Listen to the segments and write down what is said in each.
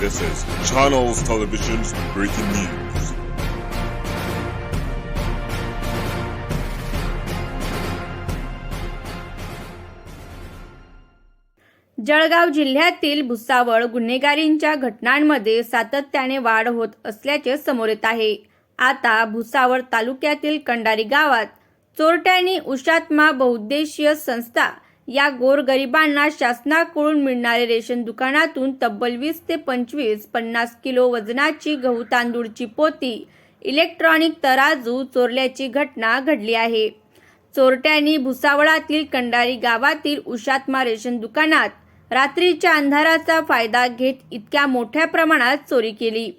This is Channels Television's breaking news. Jalgaon जिल्ह्यातील भुसावळ गुन्हेगारींच्या घटनांमध्ये सातत्याने वाढ होत असल्याचे समोर येत आहे आता भुसावळ तालुक्यातील कंडारी गावात चोरट्यांनी उषात्मा बहुद्देशीय संस्था या गोरगरिबांना शासनाकडून मिळणारे रेशन दुकानातून तब्बल वीस ते पंचवीस पन्नास किलो वजनाची गहू तांदूळची पोती इलेक्ट्रॉनिक तराजू चोरल्याची घटना घडली आहे. चोरट्यांनी भुसावळातील कंडारी गावातील उषात्मा रेशन दुकानात रात्रीच्या अंधाराचा फायदा घेत इतक्या मोठ्या प्रमाणात चोरी केली.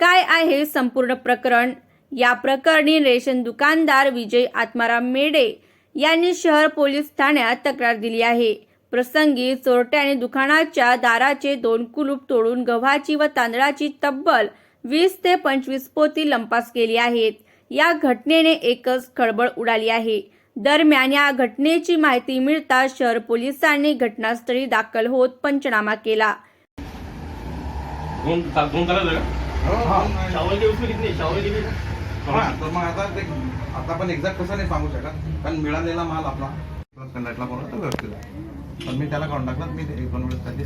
काय आहे संपूर्ण प्रकरण? या प्रकरणी रेशन दुकानदार विजय आत्माराम मेडे यांनी शहर पोलीस ठाण्यात तक्रार दिली आहे. प्रसंगी चोरट्याने दुकानाच्या दाराचे दोन कुलूप तोडून गव्हाची व तांदळाची तब्बल वीस ते पंचवीस पोती लंपास केली आहेत. या घटनेने एकच खळबळ उडाली आहे. दरम्यान या घटनेची माहिती मिळता शहर पोलिसांनी घटनास्थळी दाखल होत पंचनामा केला. दोन ता- दोन तर मग आता ते आता आपण एक्झॅक्ट कसं नाही सांगू शकत कारण मिळालेला माल आपला. कंडक्टरला बोलवतो व्यवस्थित आहे. पण मी त्याला कॉन्टॅक्टला मी ते एक दोन वेळेस त्याची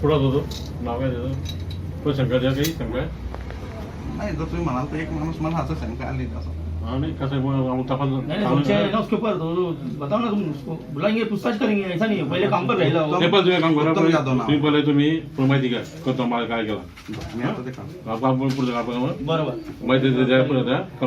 कुठं होतो नाव काय त्याचं? तो शंकर द्या काही शंकर? नाही जर तुम्ही म्हणाल तर एक माणूस मला असं शंका आली असं. हा नहीं कैसे वो हम तपास नहीं सोचे है ना उसके ऊपर तो बताओ ना तुम उसको बुलाएंगे पूछताछ करेंगे ऐसा नहीं है पहले काम पर रहेगा वो। ते पण तुम्ही काम करा. तुम्ही पहिले तुम्ही माहिती घ्या करतो मला काय केला मी आता ते काम आपण पुढचं आपण बरोबर माहिती द्या परत